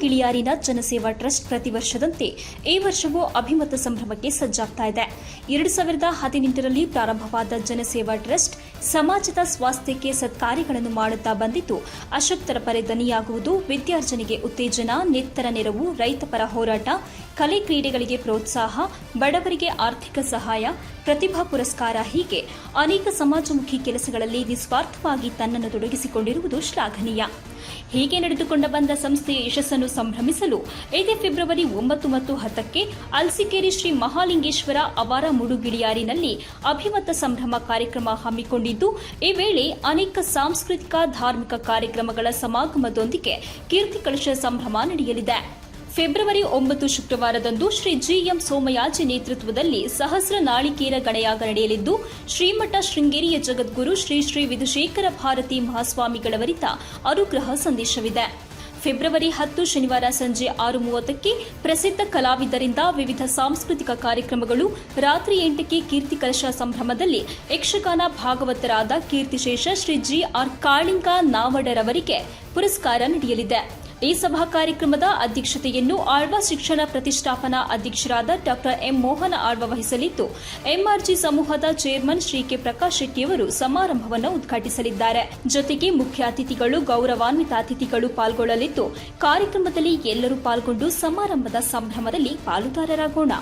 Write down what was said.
ಗಿಳಿಯಾರಿನ ಜನಸೇವಾ ಟ್ರಸ್ಟ್ ಪ್ರತಿ ವರ್ಷದಂತೆ ಈ ವರ್ಷವೂ ಅಭಿಮತ ಸಂಭ್ರಮಕ್ಕೆ ಸಜ್ಜಾಗ್ತಾ ಇದೆ. ಎರಡು ಸಾವಿರದ ಹದಿನೆಂಟರಲ್ಲಿ ಪ್ರಾರಂಭವಾದ ಜನಸೇವಾ ಟ್ರಸ್ಟ್ ಸಮಾಜದ ಸ್ವಾಸ್ಥ್ಯಕ್ಕೆ ಸತ್ಕಾರ್ಯಗಳನ್ನು ಮಾಡುತ್ತಾ ಬಂದಿದ್ದು, ಅಶಕ್ತರ ಪರ ದನಿಯಾಗುವುದು ವಿದ್ಯಾರ್ಜನೆಗೆ ಉತ್ತೇಜನ, ನೆತ್ತರ ನೆರವು, ರೈತಪರ ಹೋರಾಟ ಕಲೆ ಕ್ರೀಡೆಗಳಿಗೆ ಪ್ರೋತ್ಸಾಹ, ಬಡವರಿಗೆ ಆರ್ಥಿಕ ಸಹಾಯ, ಪ್ರತಿಭಾ ಪುರಸ್ಕಾರ ಹೀಗೆ ಅನೇಕ ಸಮಾಜಮುಖಿ ಕೆಲಸಗಳಲ್ಲಿ ನಿಸ್ವಾರ್ಥವಾಗಿ ತನ್ನನ್ನು ತೊಡಗಿಸಿಕೊಂಡಿರುವುದು ಶ್ಲಾಘನೀಯ. ಹೀಗೆ ನಡೆದುಕೊಂಡು ಬಂದ ಸಂಸ್ಥೆಯ ಯಶಸ್ಸನ್ನು ಸಂಭ್ರಮಿಸಲು ಇದೇ ಫೆಬ್ರವರಿ ಒಂಬತ್ತು ಮತ್ತು ಹತ್ತಕ್ಕೆ ಅಲ್ಸಿಕೇರಿ ಶ್ರೀ ಮಹಾಲಿಂಗೇಶ್ವರ ಅವಾರ ಮುಡುಗಿಡಿಯಾರಿನಲ್ಲಿ ಅಭಿಮತ ಸಂಭ್ರಮ ಕಾರ್ಯಕ್ರಮ ಹಮ್ಮಿಕೊಂಡಿದ್ದು, ಈ ವೇಳೆ ಅನೇಕ ಸಾಂಸ್ಕೃತಿಕ, ಧಾರ್ಮಿಕ ಕಾರ್ಯಕ್ರಮಗಳ ಸಮಾಗಮದೊಂದಿಗೆ ಕೀರ್ತಿ ಕಲಶ ಸಂಭ್ರಮ ನಡೆಯಲಿದೆ. ಫೆಬ್ರವರಿ ಒಂಬತ್ತು ಶುಕ್ರವಾರದಂದು ಶ್ರೀ ಜಿಎಂ ಸೋಮಯಾಜಿ ನೇತೃತ್ವದಲ್ಲಿ ಸಹಸ್ರ ನಾಳಿಕೇರ ಗಣಯಾಗ ನಡೆಯಲಿದ್ದು, ಶ್ರೀಮಠ ಶೃಂಗೇರಿಯ ಜಗದ್ಗುರು ಶ್ರೀ ಶ್ರೀ ವಿಧುಶೇಖರ ಭಾರತಿ ಮಹಾಸ್ವಾಮಿಗಳವರಿತ ಅನುಗ್ರಹ ಸಂದೇಶವಿದೆ. ಫೆಬ್ರವರಿ ಹತ್ತು ಶನಿವಾರ ಸಂಜೆ ಆರು ಮೂವತ್ತಕ್ಕೆ ಪ್ರಸಿದ್ಧ ಕಲಾವಿದರಿಂದ ವಿವಿಧ ಸಾಂಸ್ಕೃತಿಕ ಕಾರ್ಯಕ್ರಮಗಳು, ರಾತ್ರಿ ಎಂಟಕ್ಕೆ ಕೀರ್ತಿ ಕಲಶ ಸಂಭ್ರಮದಲ್ಲಿ ಯಕ್ಷಗಾನ ಭಾಗವತರಾದ ಕೀರ್ತಿಶೇಷ ಶ್ರೀ ಜಿ ಆರ್ ಕಾಳಿಂಗ ನಾವಡರವರಿಗೆ ಪುರಸ್ಕಾರ ನಡೆಯಲಿದೆ. ಈ ಸಭಾ ಕಾರ್ಯಕ್ರಮದ ಅಧ್ಯಕ್ಷತೆಯನ್ನು ಆಳ್ವ ಶಿಕ್ಷಣ ಪ್ರತಿಷ್ಠಾಪನಾ ಅಧ್ಯಕ್ಷರಾದ ಡಾಕ್ಟರ್ ಎಂ ಮೋಹನ ಆಳ್ವ ವಹಿಸಲಿದ್ದು, ಎಂಆರ್ಜಿ ಸಮೂಹದ ಚೇರ್ಮನ್ ಶ್ರೀ ಕೆ ಪ್ರಕಾಶ್ ಶೆಟ್ಟಿಯವರು ಸಮಾರಂಭವನ್ನು ಉದ್ಘಾಟಿಸಲಿದ್ದಾರೆ. ಜೊತೆಗೆ ಮುಖ್ಯ ಅತಿಥಿಗಳು, ಗೌರವಾನ್ವಿತ ಅತಿಥಿಗಳು ಪಾಲ್ಗೊಳ್ಳಲಿದ್ದು, ಕಾರ್ಯಕ್ರಮದಲ್ಲಿ ಎಲ್ಲರೂ ಪಾಲ್ಗೊಂಡು ಸಮಾರಂಭದ ಸಂಭ್ರಮದಲ್ಲಿ ಪಾಲುದಾರರಾಗೋಣ.